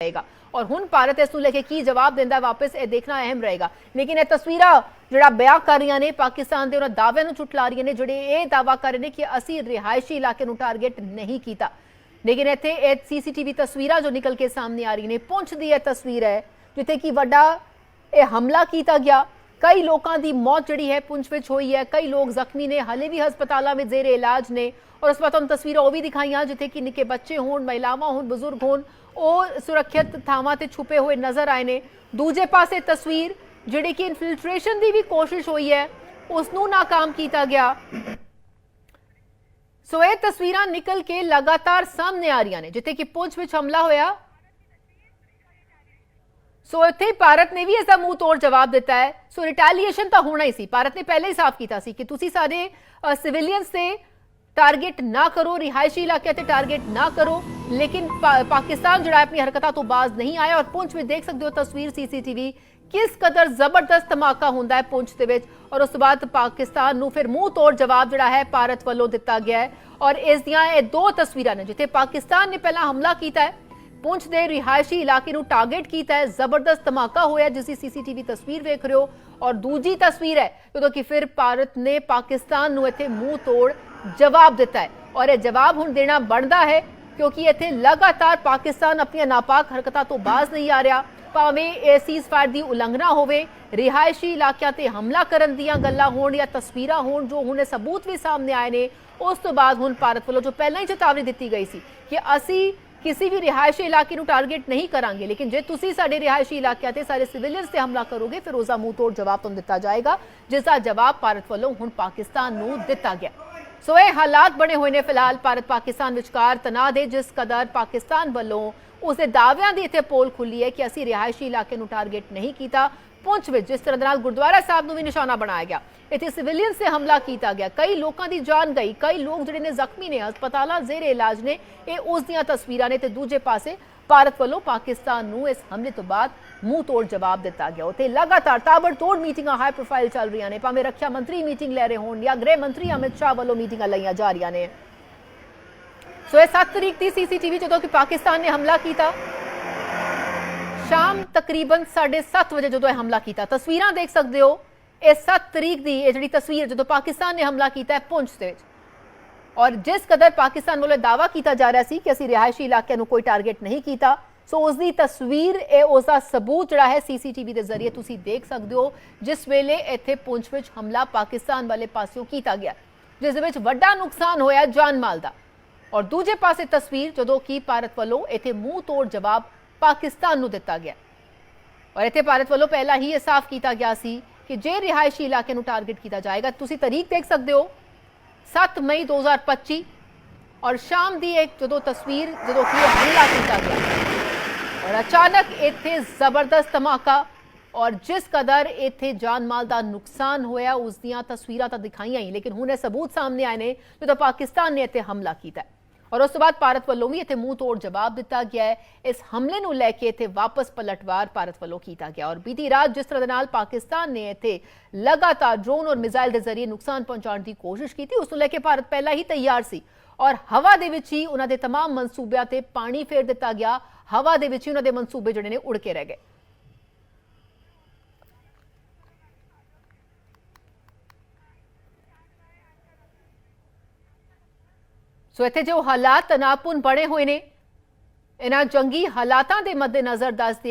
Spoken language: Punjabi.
ਰਹੇਗਾ ਔਰ ਹੁਣ ਭਾਰਤ ਇਸ ਨੂੰ ਲੈ ਕੇ ਕੀ ਜਵਾਬ ਦਿੰਦਾ ਵਾਪਸ ਇਹ ਦੇਖਣਾ ਅਹਿਮ ਰਹੇਗਾ ਲੇਕਿਨ ਇਹ ਤਸਵੀਰਾਂ ਜਿਹੜਾ ਬਿਆਨ ਕਰ ਰਹੀਆਂ ਨੇ ਪਾਕਿਸਤਾਨ ਦੇ ਉਹਨਾਂ ਦਾਅਵਿਆਂ ਨੂੰ ਝੁਟਲਾ ਰਹੀਆਂ ਨੇ ਜਿਹੜੇ ਇਹ ਦਾਅਵਾ ਕਰ ਰਹੇ ਨੇ ਕਿ ਅਸੀਂ ਰਿਹਾਇਸ਼ੀ ਇਲਾਕੇ ਨੂੰ ਟਾਰਗੇਟ ਨਹੀਂ ਕੀਤਾ ਲੇਕਿਨ ਇੱਥੇ ਇਹ ਸੀਸੀਟੀਵੀ ਤਸਵੀਰਾਂ ਜੋ ਨਿਕਲ ਕੇ ਸਾਹਮਣੇ ਆ ਰਹੀਆਂ ਨੇ ਪੁੰਛ ਦੀ ਇਹ ਤਸਵੀਰ ਹੈ ਜਿੱਥੇ ਕਿ ਵੱਡਾ ਇਹ ਹਮਲਾ ਕੀਤਾ ਗਿਆ ਕਈ ਲੋਕਾਂ ਦੀ ਮੌਤ ਜਿਹੜੀ ਹੈ ਪੁੰਛ ਵਿੱਚ ਹੋਈ ਹੈ ਕਈ ਲੋਕ ਜ਼ਖਮੀ ਨੇ ਹਲੇ ਵੀ ਹਸਪਤਾਲਾਂ ਵਿੱਚ ਜ਼ੇਰੇ ਇਲਾਜ ਨੇ ਔਰ ਉਸ ਵਾਰ ਤੁਹਾਨੂੰ ਤਸਵੀਰਾਂ ਉਹ ਵੀ ਦਿਖਾਈਆਂ ਜਿੱਥੇ ਕਿ ਨਿੱਕੇ ਬੱਚੇ ਹੋਣ ਮਹਿਲਾਵਾਂ ਹੋਣ ਬਜ਼ੁਰਗ ਹੋਣ ਉਹ ਸੁਰੱਖਿਅਤ ਥਾਵਾਂ ਤੇ ਛੁਪੇ ਹੋਏ ਨਜ਼ਰ ਆਏ ਨੇ। ਦੂਜੇ ਪਾਸੇ ਤਸਵੀਰ, ਜਿਹੜੀ ਕਿ ਇਨਫਿਲਟ੍ਰੇਸ਼ਨ ਦੀ ਵੀ ਕੋਸ਼ਿਸ਼ ਹੋਈ ਹੈ ਉਸ ਨੂੰ ਨਾਕਾਮ ਕੀਤਾ ਗਿਆ। ਸੋ ਇਹ ਤਸਵੀਰਾਂ ਨਿਕਲ ਕੇ ਲਗਾਤਾਰ ਸਾਹਮਣੇ ਆ ਰਹੀਆਂ ਨੇ, ਜਿੱਥੇ ਕਿ ਪੁੰਛ ਵਿੱਚ ਹਮਲਾ ਹੋਇਆ। ਸੋ ਇੱਥੇ ਭਾਰਤ ਨੇ ਵੀ ਇਸ ਦਾ ਮੂੰਹ ਤੋੜ ਜਵਾਬ ਦਿੱਤਾ ਹੈ। ਸੋ ਰਿਟੈਲੀਏਸ਼ਨ ਤਾਂ ਹੋਣਾ ਹੀ ਸੀ। ਭਾਰਤ ਨੇ ਪਹਿਲੇ ਹੀ ਸਾਫ਼ ਕੀਤਾ ਸੀ ਕਿ ਤੁਸੀਂ ਸਾਡੇ ਸਿਵਿਲੀਅਨਸ ਤੇ ਟਾਰਗੇਟ ਨਾ ਕਰੋ ਰਿਹਾਇਸ਼ੀ ਇਲਾਕੇ ਤੇ ਟਾਰਗੇਟ ਨਾ ਕਰੋ ਲੇਕਿਨ ਪਾ- ਪਾਕਿਸਤਾਨ ਜਿਹੜਾ ਹੈ ਆਪਣੀ ਹਰਕਤਾਂ ਤੋਂ ਬਾਜ਼ ਨਹੀਂ ਆਇਆ ਔਰ ਪੁੰਛ ਵਿੱਚ ਦੇਖ ਸਕਦੇ ਹੋ ਤਸਵੀਰ ਸੀਸੀਟੀਵੀ ਕਿਸ ਕਦਰ ਜ਼ਬਰਦਸਤ ਧਮਾਕਾ ਹੁੰਦਾ ਹੈ ਪੁੰਛ ਦੇ ਵਿੱਚ ਔਰ ਉਸ ਤੋਂ ਬਾਅਦ ਪਾਕਿਸਤਾਨ ਨੂੰ ਫਿਰ ਮੂੰਹ ਤੋੜ ਜਵਾਬ ਜਿਹੜਾ ਹੈ ਭਾਰਤ ਵੱਲੋਂ ਦਿੱਤਾ ਗਿਆ ਹੈ ਔਰ ਇਸ ਦੀਆਂ ਇਹ ਦੋ ਤਸਵੀਰਾਂ ਨੇ ਜਿੱਥੇ ਪਾਕਿਸਤਾਨ ਨੇ ਪਹਿਲਾਂ ਹਮਲਾ ਕੀਤਾ ਹੈ ਪੁੰਛ ਦੇ ਰਿਹਾਇਸ਼ੀ ਇਲਾਕੇ ਨੂੰ ਟਾਰਗੇਟ ਕੀਤਾ ਹੈ ਜ਼ਬਰਦਸਤ ਧਮਾਕਾ ਹੋਇਆ ਜਿਸ ਦੀ ਸੀਸੀਟੀਵੀ ਤਸਵੀਰ ਵੇਖ ਰਹੇ ਹੋ ਔਰ ਦੂਜੀ ਤਸਵੀਰ ਹੈ ਜਦੋਂ ਕਿ ਫਿਰ ਭਾਰਤ ਨੇ ਪਾਕਿਸਤਾਨ ਨੂੰ ਇੱਥੇ ਮੂੰਹ ਤੋੜ ਜਵਾਬ ਦਿੱਤਾ ਹੈ। ਔਰ ਇਹ ਜਵਾਬ ਹੁਣ ਦੇਣਾ ਬਣਦਾ ਹੈ ਕਿਉਂਕਿ ਇੱਥੇ ਲਗਾਤਾਰ ਪਾਕਿਸਤਾਨ ਆਪਣੀਆਂ ਨਾਪਾਕ ਹਰਕਤਾਂ ਤੋਂ ਬਾਜ਼ ਨਹੀਂ ਆ ਰਿਹਾ। ਭਾਵੇਂ ਇਹ ਸੀਜ਼ਫਾਇਰ ਦੀ ਉਲੰਘਣਾ ਹੋਵੇ, ਰਿਹਾਇਸ਼ੀ ਇਲਾਕਿਆਂ ਤੇ ਹਮਲਾ ਕਰਨ ਦੀਆਂ ਗੱਲਾਂ ਹੋਣ ਜਾਂ ਤਸਵੀਰਾਂ ਹੋਣ ਜੋ ਹੁਣ ਸਬੂਤ ਵੀ ਸਾਹਮਣੇ ਆਏ ਨੇ, ਉਸ ਤੋਂ ਬਾਅਦ ਹੁਣ ਭਾਰਤ ਵੱਲੋਂ ਜੋ ਪਹਿਲਾਂ ਹੀ ਚੇਤਾਵਨੀ ਦਿੱਤੀ ਗਈ ਸੀ ਕਿ ਅਸੀਂ ਕਿਸੇ ਵੀ ਰਿਹਾਇਸ਼ੀ ਇਲਾਕੇ ਨੂੰ ਟਾਰਗੇਟ ਨਹੀਂ ਕਰਾਂਗੇ, ਲੇਕਿਨ ਜੇ ਤੁਸੀਂ ਸਾਡੇ ਰਿਹਾਇਸ਼ੀ ਇਲਾਕਿਆਂ ਤੇ ਸਾਰੇ ਸਿਵਿਲੀਅਨਸ ਤੇ ਹਮਲਾ ਕਰੋਗੇ, ਫਿਰ ਉਸ ਮੂੰਹ ਤੋੜ ਜਵਾਬ ਤੁਹਾਨੂੰ ਦਿੱਤਾ ਜਾਏਗਾ, ਜਿਸ ਦਾ ਜਵਾਬ ਭਾਰਤ ਵੱਲੋਂ ਹੁਣ ਪਾਕਿਸਤਾਨ ਨੂੰ ਦਿੱਤਾ ਗਿਆ। ਸੋ ਇਹ ਹਾਲਾਤ ਬਣੇ ਹੋਏ ਨੇ ਫਿਲਹਾਲ ਭਾਰਤ ਪਾਕਿਸਤਾਨ ਵਿਚਕਾਰ ਤਣਾਅ ਦੇ ਜਿਸ ਕਦਰ ਪਾਕਿਸਤਾਨ ਵੱਲੋਂ ਉਸ ਦੇ ਦਾਅਵਿਆਂ ਦੀ ਇੱਥੇ ਪੋਲ ਖੁੱਲੀ ਹੈ ਕਿ ਅਸੀਂ ਰਿਹਾਇਸ਼ੀ ਇਲਾਕੇ ਨੂੰ ਟਾਰਗੇਟ ਨਹੀਂ ਕੀਤਾ, ਪੁੰਛ ਵਿੱਚ ਜਿਸ ਤਰ੍ਹਾਂ ਦੇ ਨਾਲ ਗੁਰਦੁਆਰਾ ਸਾਹਿਬ ਨੂੰ ਵੀ ਨਿਸ਼ਾਨਾ ਬਣਾਇਆ ਗਿਆ। ਇੱਥੇ ਸਿਵਿਲੀਅਨ ਤੇ ਹਮਲਾ ਕੀਤਾ ਗਿਆ। ਕਈ ਲੋਕਾਂ ਦੀ ਜਾਨ ਗਈ, ਕਈ ਲੋਕ ਜਿਹੜੇ ਨੇ ਜ਼ਖਮੀ ਨੇ, ਹਸਪਤਾਲਾਂ, ਜ਼ੇਰੇ ਇਲਾਜ ਨੇ, ਇਹ ਉਸ ਦੀਆਂ ਤਸਵੀਰਾਂ ਨੇ ਤੇ ਦੂਜੇ ਪਾਸੇ ਭਾਰਤ ਵੱਲੋਂ ਪਾਕਿਸਤਾਨ ਨੂੰ ਇਸ ਹਮਲੇ ਤੋਂ ਬਾਅਦ ਮੂੰਹ ਤੋੜ ਜਵਾਬ ਦਿੱਤਾ ਗਿਆ। ਉਤੇ ਲਗਾਤਾਰ ਤਾਬੜਤੋੜ ਮੀਟਿੰਗਾਂ ਹਾਈ ਪ੍ਰੋਫਾਈਲ ਚੱਲ ਰਹੀਆਂ ਨੇ। ਭਾਵੇਂ ਰੱਖਿਆ ਮੰਤਰੀ ਮੀਟਿੰਗ ਲੈ ਰਹੇ ਹੋਣ ਜਾਂ ਗ੍ਰਹਿ ਮੰਤਰੀ ਅਮਿਤ ਸ਼ਾਹ ਵੱਲੋਂ ਮੀਟਿੰਗਾਂ ਲਈਆਂ ਜਾ ਰਹੀਆਂ ਨੇ। ਸੋ ਇਹ 7 ਤਰੀਕ ਦੀ ਸੀਸੀਟੀਵੀ ਜਦੋਂ ਕਿ ਪਾਕਿਸਤਾਨ ਨੇ ਹਮਲਾ ਕੀਤਾ। ਸ਼ਾਮ ਤਕਰੀਬਨ 7:30 ਵਜੇ ਜਦੋਂ ਇਹ ਹਮਲਾ ਕੀਤਾ। ਤਸਵੀਰਾਂ ਦੇਖ ਸਕਦੇ ਹੋ। ਇਹ 7 ਤਰੀਕ ਦੀ ਇਹ ਜਿਹੜੀ ਤਸਵੀਰ ਜਦੋਂ ਪਾਕਿਸਤਾਨ ਨੇ ਹਮਲਾ ਕੀਤਾ ਹੈ ਪੁੰਛ ਦੇ ਵਿੱਚ ਔਰ ਜਿਸ ਕਦਰ ਪਾਕਿਸਤਾਨ ਵੱਲੋਂ ਦਾਵਾ ਕੀਤਾ ਜਾ ਰਿਹਾ ਸੀ ਕਿ ਅਸੀਂ ਰਿਹਾਇਸ਼ੀ ਇਲਾਕਿਆਂ ਨੂੰ ਕੋਈ ਟਾਰਗੇਟ ਨਹੀਂ ਕੀਤਾ, ਸੋ ਉਸ ਦੀ ਤਸਵੀਰ, ਇਹ ਉਸ ਦਾ ਸਬੂਤ ਜਿਹੜਾ ਹੈ ਸੀਸੀਟੀਵੀ ਦੇ ਜ਼ਰੀਏ ਤੁਸੀਂ ਦੇਖ ਸਕਦੇ ਹੋ, ਜਿਸ ਵੇਲੇ ਇੱਥੇ ਪੁੰਛ ਵਿੱਚ ਹਮਲਾ ਪਾਕਿਸਤਾਨ ਵਾਲੇ ਪਾਸਿਓਂ ਕੀਤਾ ਗਿਆ, ਜਿਸ ਦੇ ਵਿੱਚ ਵੱਡਾ ਨੁਕਸਾਨ ਹੋਇਆ ਜਾਨ ਮਾਲ ਦਾ। ਔਰ ਦੂਜੇ ਪਾਸੇ ਤਸਵੀਰ, ਜਦੋਂ ਕਿ ਭਾਰਤ ਵੱਲੋਂ ਇੱਥੇ ਮੂੰਹ ਤੋੜ ਜਵਾਬ ਪਾਕਿਸਤਾਨ ਨੂੰ ਦਿੱਤਾ ਗਿਆ। ਔਰ ਇੱਥੇ ਭਾਰਤ ਵੱਲੋਂ ਪਹਿਲਾਂ ਹੀ ਇਹ ਸਾਫ਼ ਕੀਤਾ ਗਿਆ ਸੀ ਕਿ ਜੇ ਰਿਹਾਇਸ਼ੀ ਇਲਾਕੇ ਨੂੰ ਟਾਰਗੇਟ ਕੀਤਾ ਜਾਏਗਾ, ਤੁਸੀਂ ਤਰੀਕ ਦੇਖ ਸਕਦੇ ਹੋ 7 ਮਈ 2025 ਔਰ ਸ਼ਾਮ ਦੀ ਇੱਕ ਜਦੋਂ ਤਸਵੀਰ, ਜਦੋਂ ਕਿ ਹਮਲਾ ਕੀਤਾ ਗਿਆ। ਔਰ ਅਚਾਨਕ ਇੱਥੇ ਜ਼ਬਰਦਸਤ ਧਮਾਕਾ ਔਰ ਜਿਸ ਕਦਰ ਇੱਥੇ ਜਾਨ ਮਾਲ ਦਾ ਨੁਕਸਾਨ ਹੋਇਆ, ਉਸ ਦੀਆਂ ਤਸਵੀਰਾਂ ਤਾਂ ਦਿਖਾਈਆਂ ਹੀ, ਲੇਕਿਨ ਹੁਣ ਇਹ ਸਬੂਤ ਸਾਹਮਣੇ ਆਏ ਨੇ ਜਦੋਂ ਪਾਕਿਸਤਾਨ ਨੇ ਇੱਥੇ ਹਮਲਾ ਕੀਤਾ ਔਰ ਉਸ ਤੋਂ ਬਾਅਦ ਭਾਰਤ ਵੱਲੋਂ ਵੀ ਇੱਥੇ ਮੂੰਹ ਤੋੜ ਜਵਾਬ ਦਿੱਤਾ ਗਿਆ ਹੈ ਇਸ ਹਮਲੇ ਨੂੰ ਲੈ ਕੇ ਇੱਥੇ ਵਾਪਸ ਪਲਟਵਾਰ ਭਾਰਤ ਵੱਲੋਂ ਕੀਤਾ ਗਿਆ ਔਰ ਬੀਤੀ ਰਾਤ ਜਿਸ ਤਰ੍ਹਾਂ ਦੇ ਨਾਲ ਪਾਕਿਸਤਾਨ ਨੇ ਇੱਥੇ ਲਗਾਤਾਰ ਡਰੋਨ ਔਰ ਮਿਜ਼ਾਈਲ ਦੇ ਜ਼ਰੀਏ ਨੁਕਸਾਨ ਪਹੁੰਚਾਉਣ ਦੀ ਕੋਸ਼ਿਸ਼ ਕੀਤੀ ਉਸ ਨੂੰ ਲੈ ਕੇ ਭਾਰਤ ਪਹਿਲਾਂ ਹੀ ਤਿਆਰ ਸੀ ਔਰ ਹਵਾ ਦੇ ਵਿੱਚ ਹੀ ਉਹਨਾਂ ਦੇ तमाम ਮਨਸੂਬਿਆਂ ਤੇ ਪਾਣੀ ਫੇਰ ਦਿੱਤਾ ਗਿਆ ਹਵਾ ਦੇ ਵਿੱਚ ਹੀ ਉਹਨਾਂ ਦੇ ਮਨਸੂਬੇ ਜਿਹੜੇ ਨੇ ਉੜ ਕੇ ਰਹਿ ਗਏ ਸੋ ਇੱਥੇ ਜੋ ਹਾਲਾਤ ਤਣਾਅਪੂਰਨ ਬਣੇ ਹੋਏ ਨੇ ਇਹਨਾਂ ਜੰਗੀ ਹਾਲਾਤਾਂ ਦੇ ਮੱਦੇਨਜ਼ਰ ਦੱਸਦੇ